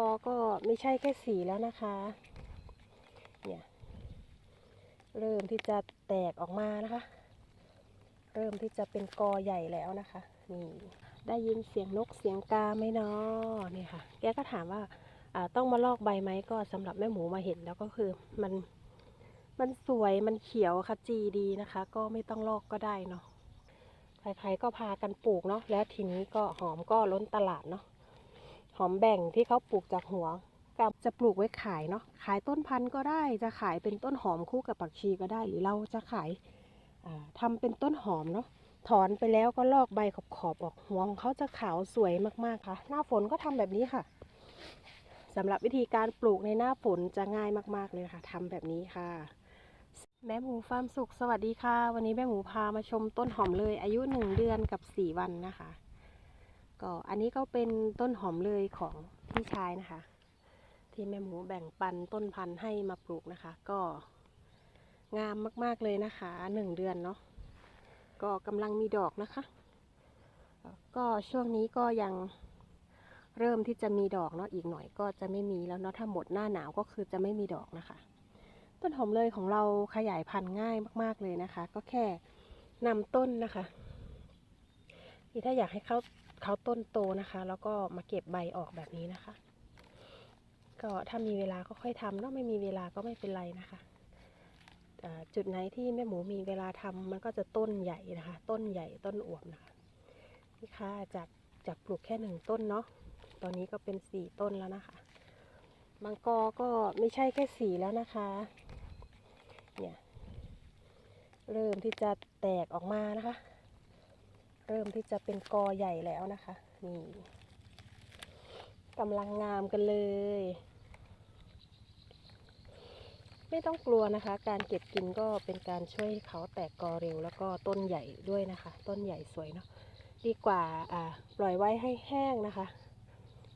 กอก็ไม่ใช่แค่สีแล้วนะคะ เนี่ย เริ่มที่จะแตกออกมานะคะ เริ่มที่จะเป็นกอใหญ่แล้วนะคะ นี่ ได้ยินเสียงนกเสียงกาไหมเนาะนี่ค่ะ แกก็ถามว่าอ่าต้องมาลอกใบไหมก็สำหรับแม่หมูมาเห็นแล้วก็คือมันมันสวยมันเขียวขจีดีนะคะ ก็ไม่ต้องลอกก็ได้เนาะใครๆก็พากันปลูกเนาะแล้วทีนี้ก็หอมก็ล้นตลาดเนาะ หอมแบ่งที่เขาปลูกจากหัวกับจะปลูกไว้ขายเนาะขายต้นพันธุ์ก็ได้จะขายเป็นต้นหอมคู่กับผักชีก็ได้ หรือเราจะขายอ่าทำเป็นต้นหอมเนาะถอนไปแล้วก็ลอกใบขอบๆออกหัวของเขาจะขาวสวยมากๆค่ะ หน้าฝนก็ทำแบบนี้ค่ะสำหรับวิธีการปลูกในหน้าฝนจะง่ายมากๆเลยค่ะทำแบบนี้ค่ะ แม่หมูฟาร์มสุขสวัสดีค่ะ วันนี้แม่หมูพามาชมต้นหอมเลยอายุหนึ่งเดือนกับสี่วันนะคะ ก็อันนี้ก็เป็นต้นหอมเลยของพี่ชายนะคะ ที่แม่หมูแบ่งปันต้นพันธุ์ให้มาปลูกนะคะ ก็งามมากๆเลยนะคะหนึ่งเดือนเนาะก็กำลังมีดอกนะคะ ก็ช่วงนี้ก็ยังเริ่มที่จะมีดอกเนาะอีกหน่อยก็จะไม่มีแล้วเนาะถ้าหมดหน้าหนาวก็คือจะไม่มีดอกนะคะ ต้นหอมเลยของเราขยายพันธุ์ง่ายมากๆเลยนะคะ ก็แค่นำต้นนะคะนี่ถ้าอยากให้เขา เขาต้นโตนะคะ แล้วก็มาเก็บใบออกแบบนี้นะคะ ก็ถ้ามีเวลาก็ค่อยทำเนาไม่มีเวลาก็ไม่เป็นไรนะคะจุดไหนที่แม่หมูมีเวลาทำมันก็จะต้นใหญ่นะคะ ต้นใหญ่ต้นอวบนะคะนี่ค่ะจากจากปลูกแค่หนึ่งต้นเนาะตอนนี้ก็เป็นสี่ต้นแล้วนะคะบางกอก็ไม่ใช่แค่สีแล้วนะคะเนี่ยเริ่มที่จะแตกออกมานะคะ เริ่มที่จะเป็นกอใหญ่แล้วนะคะ นี่กำลังงามกันเลย ไม่ต้องกลัวนะคะ การเก็บกินก็เป็นการช่วยเขาแตกกอเร็ว แล้วก็ต้นใหญ่ด้วยนะคะ ต้นใหญ่สวยเนาะดีกว่าอ่าปล่อยไว้ให้แห้งนะคะ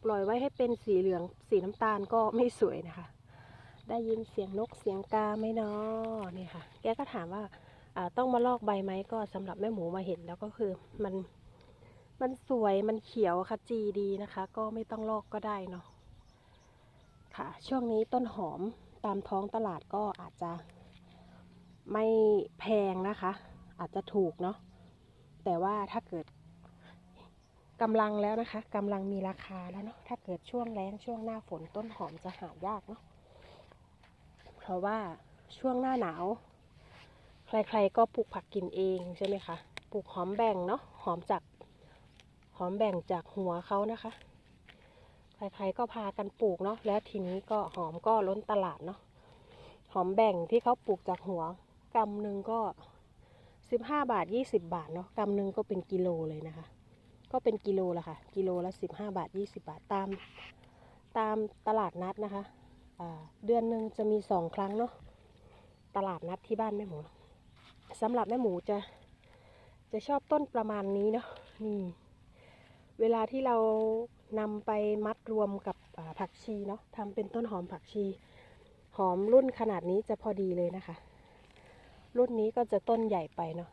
ปล่อยไว้ให้เป็นสีเหลืองสีน้ำตาลก็ไม่สวยนะคะ ได้ยินเสียงนกเสียงกาไหมเนาะนี่ค่ะ แกก็ถามว่า ต้องมาลอกใบไหมก็สำหรับแม่หมูมาเห็นแล้วก็คือมันมันสวยมันเขียวขจีดีนะคะ ก็ไม่ต้องลอกก็ได้เนาะค่ะ ช่วงนี้ต้นหอมตามท้องตลาดก็อาจจะไม่แพงนะคะ อาจจะถูกเนาะแต่ว่าถ้าเกิดกำลังแล้วนะคะกำลังมีราคาแล้วเนาะถ้าเกิดช่วงแล้งช่วงหน้าฝนต้นหอมจะหายากเนาะเพราะว่าช่วงหน้าหนาว ใครๆก็ปลูกผักกินเองใช่ไหมคะ ปลูกหอมแบ่งเนาะ หอมจากหอมแบ่งจากหัวเขานะคะ ใครๆก็พากันปลูกเนาะ แล้วทีนี้ก็หอมก็ล้นตลาดเนาะ หอมแบ่งที่เขาปลูกจากหัวกำหนึ่งก็สิบห้าบาทยี่สิบบาทเนาะกำหนึ่งก็เป็นกิโลเลยนะคะ ก็เป็นกิโลละค่ะ กิโลละสิบห้าบาทยี่สิบาทตามตามตลาดนัดนะคะ เดือนหนึ่งจะมีสองครั้งเนาะ ตลาดนัดที่บ้านแม่หมู สำหรับแม่หมูจะจะชอบต้นประมาณนี้เนาะนี่ เวลาที่เรานำไปมัดรวมกับผักชีเนาะทำเป็นต้นหอมผักชี หอมรุ่นขนาดนี้จะพอดีเลยนะคะ รุ่นนี้ก็จะต้นใหญ่ไปเนาะ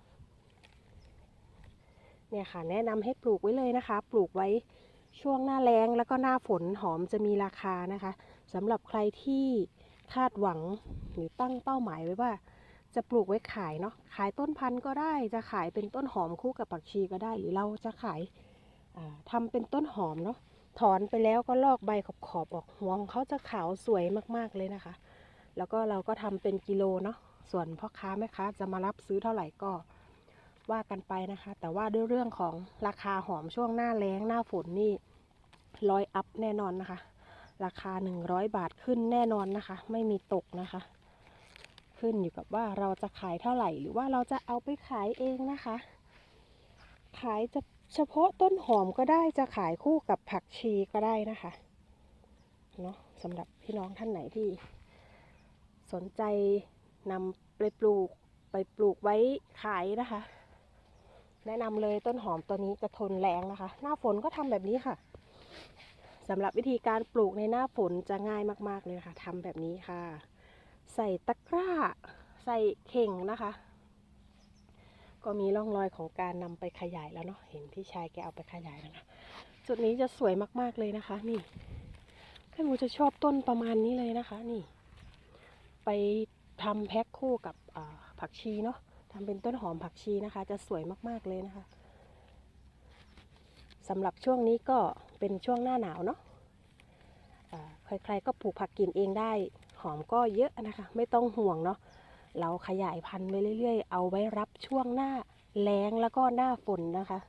เนี่ยค่ะ แนะนำให้ปลูกไว้เลยนะคะ ปลูกไว้ช่วงหน้าแล้งแล้วก็หน้าฝนหอมจะมีราคานะคะสำหรับใครที่คาดหวังหรือตั้งเป้าหมายไว้ว่า จะปลูกไว้ขายเนาะขายต้นพันธุ์ก็ได้จะขายเป็นต้นหอมคู่กับผักชีก็ได้ หรือเราจะขายาทำเป็นต้นหอมเนาะถอนไปแล้วก็ลอกใบขอบๆออกหัวของเขาจะขาวสวยมากๆเลยนะคะ แล้วก็เราก็ทำเป็นกิโลเนาะส่วนพ่อค้าแม่ค้าจะมารับซื้อเท่าไหร่ก็ว่ากันไปนะคะ แต่ว่าด้วยเรื่องของราคาหอมช่วงหน้าแล้งหน้าฝนนี่ร้อยอัพแน่นอนนะคะ ราคา 100 บาทขึ้นแน่นอนนะคะ ไม่มีตกนะคะ ขึ้นอยู่กับว่าเราจะขายเท่าไหร่ หรือว่าเราจะเอาไปขายเองนะคะ ขายจะเฉพาะต้นหอมก็ได้จะขายคู่กับผักชีก็ได้นะคะเนาะสำหรับพี่น้องท่านไหนที่ สนใจนำไปปลูกไปปลูกไว้ขายนะคะ แนะนำเลยต้นหอมตัวนี้จะทนแรงนะคะ หน้าฝนก็ทำแบบนี้ค่ะสำหรับวิธีการปลูกในหน้าฝนจะง่ายมาก ๆ เลยค่ะทำแบบนี้ค่ะ ใส่ตะกร้า ใส่เข่งนะคะ ก็มีร่องรอยของการนำไปขยายแล้วเนาะเห็นพี่ชายแกเอาไปขยายแล้วนะจุดนี้จะสวยมากๆเลยนะคะ นี่แม่หมูจะชอบต้นประมาณนี้เลยนะคะ นี่ ไปทำแพ็คคู่กับผักชีเนาะทำเป็นต้นหอมผักชีนะคะ จะสวยมากๆเลยนะคะสำหรับช่วงนี้ก็เป็นช่วงหน้าหนาวเนาะใครๆก็ปลูกผักกินเองได้ อมก็เยอะนะคะ ไม่ต้องห่วงเนาะเราขยายพันธุ์ไปเรื่อย ๆ เอาไว้รับช่วงหน้าแล้งแล้วก็หน้าฝนนะคะ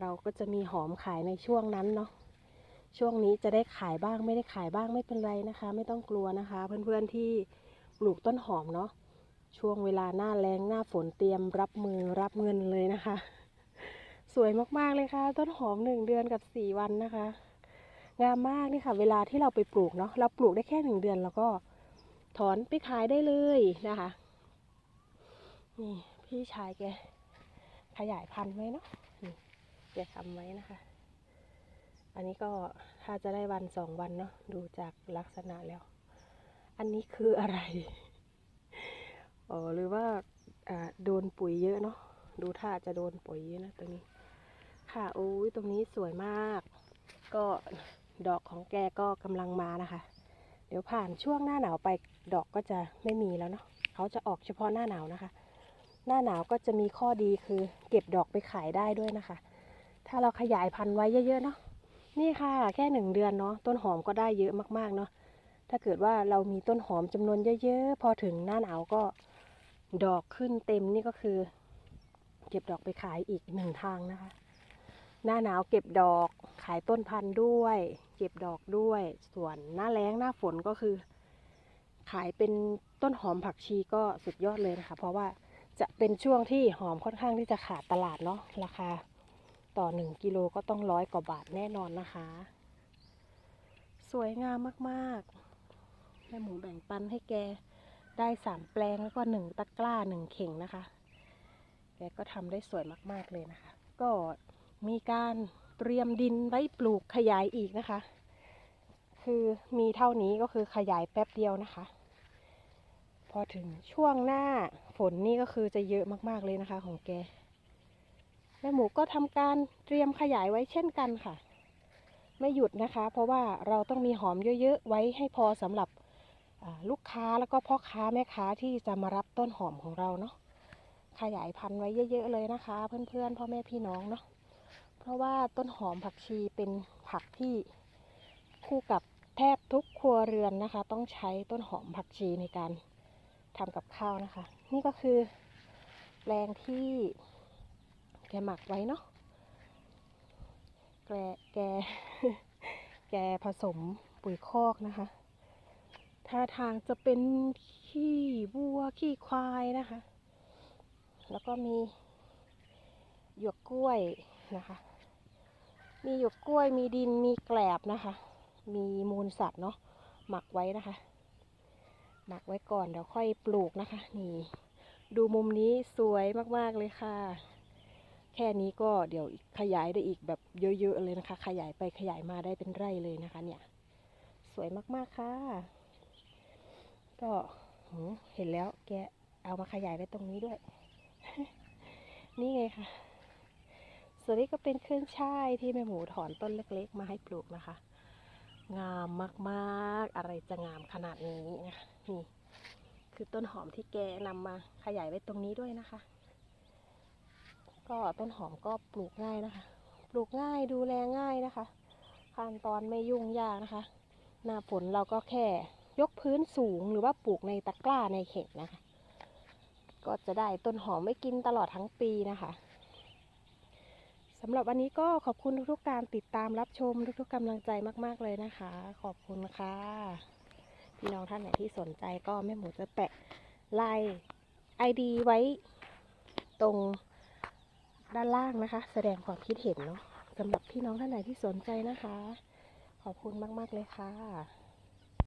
เราก็จะมีหอมขายในช่วงนั้นเนาะช่วงนี้จะได้ขายบ้างไม่ได้ขายบ้างไม่เป็นไรนะคะ ไม่ต้องกลัวนะคะ เพื่อนๆที่ปลูกต้นหอมเนาะช่วงเวลาหน้าแรงหน้าฝนเตรียมรับมือรับเงินเลยนะคะ สวยมากๆเลยค่ะ ต้นหอมหนึ่งเดือนกับสี่วันนะคะ งามมากนี่ค่ะ เวลาที่เราไปปลูกเนาะเราปลูกได้แค่หนึ่งเดือน แล้วก็ถอนไปขายได้เลยนะคะ นี่พี่ชายแกขยายพันธุ์ไว้เนาะนี่แกทำไว้นะคะ อันนี้ก็ถ้าจะได้วันสองวันเนาะดูจากลักษณะแล้ว อันนี้คืออะไรอ๋อหรือว่าโดนปุ๋ยเยอะเนาะดูท่าจะโดนปุ๋ยเยอะนะตรงนี้ ค่ะโอ้ยตรงนี้สวยมาก ก็ ดอกของแกก็กำลังมานะคะ เดี๋ยวผ่านช่วงหน้าหนาวไปดอกก็จะไม่มีแล้วเนาะเขาจะออกเฉพาะหน้าหนาวนะคะ หน้าหนาวก็จะมีข้อดีคือ เก็บดอกไปขายได้ด้วยนะคะ ถ้าเราขยายพันธุ์ไว้เยอะๆเนาะนี่ค่ะ แค่หนึ่งเดือนเนาะต้นหอมก็ได้เยอะมากๆเนาะถ้าเกิดว่าเรามีต้นหอมจำนวนเยอะๆ พอถึงหน้าหนาวก็ดอกขึ้นเต็มนี่ก็คือ เก็บดอกไปขายอีกหนึ่งทางนะคะ หน้าหนาวเก็บดอกขายต้นพันธุ์ด้วย เก็บดอกด้วย ส่วนหน้าแล้งหน้าฝนก็คือ ขายเป็นต้นหอมผักชีก็สุดยอดเลยนะคะ เพราะว่าจะเป็นช่วงที่หอมค่อนข้างที่จะขาดตลาดเนาะราคาต่อหนึ่งกิโลก็ต้องร้อยกว่าบาทแน่นอนนะคะ สวยงามมากๆแม่หมูแบ่งปันให้แกได้สามแปลงแล้วก็หนึ่งตะกร้าหนึ่งเข่งนะคะ แกก็ทำได้สวยมากๆเลยนะคะ ก็มีการ เตรียมดินไว้ปลูกขยายอีกนะคะ คือมีเท่านี้ก็คือขยายแป๊บเดียวนะคะ พอถึงช่วงหน้าฝนนี่ก็คือจะเยอะมากๆเลยนะคะ ของแกแม่หมูก็ทำการเตรียมขยายไว้เช่นกันค่ะ ไม่หยุดนะคะ เพราะว่าเราต้องมีหอมเยอะๆไว้ให้พอสำหรับลูกค้าแล้วก็พ่อค้าแม่ค้าที่จะมารับต้นหอมของเราเนาะขยายพันธุ์ไว้เยอะ ๆ เลยนะคะ เพื่อนๆพ่อแม่พี่น้องเนาะ เพราะว่าต้นหอมผักชีเป็นผักที่คู่กับแทบทุกครัวเรือนนะคะ ต้องใช้ต้นหอมผักชีในการทำกับข้าวนะคะ นี่ก็คือแปลงที่แกหมักไว้เนาะแกแกแกผสมปุ๋ยคอกนะคะท่าทางจะเป็นขี้วัวขี้ควายนะคะ แล้วก็มีหยวกกล้วยนะคะ มีหยวกกล้วยมีดินมีแกลบนะคะ มีมูลสัตว์เนาะหมักไว้นะคะ หมักไว้ก่อนเดี๋ยวค่อยปลูกนะคะ นี่ ดูมุมนี้สวยมากๆเลยค่ะ แค่นี้ก็เดี๋ยวขยายได้อีกแบบเยอะๆเลยนะคะ ขยายไปขยายมาได้เป็นไร่เลยนะคะ เนี่ย สวยมากๆค่ะ ก็เห็นแล้วแกเอามาขยายไว้ตรงนี้ด้วย นี่ไงค่ะ ส่วนนี้ก็เป็นเครื่องช่ายที่แม่หมูถอนต้นเล็ก ๆ มาให้ปลูกนะคะ งามมากๆ อะไรจะงามขนาดนี้นะคะนี่คือต้นหอมที่แกนำมาขยายไว้ตรงนี้ด้วยนะคะ ก็ต้นหอมก็ปลูกง่ายนะคะ ปลูกง่ายดูแลง่ายนะคะ ขั้นตอนไม่ยุ่งยากนะคะ หน้าฝนเราก็แค่ยกพื้นสูงหรือว่าปลูกในตะกร้าในเข่งนะคะ ก็จะได้ต้นหอมไม่กินตลอดทั้งปีนะคะ สำหรับวันนี้ก็ขอบคุณทุกๆการติดตามรับชมทุกๆกำลังใจมาก ๆ เลยนะคะ ขอบคุณค่ะ พี่น้องท่านไหนที่สนใจก็แม่หมูจะแปะไลน์ ID ไว้ตรงด้านล่างนะคะ แสดงความคิดเห็นเนาะสำหรับพี่น้องท่านไหนที่สนใจนะคะ ขอบคุณมาก ๆ เลยค่ะ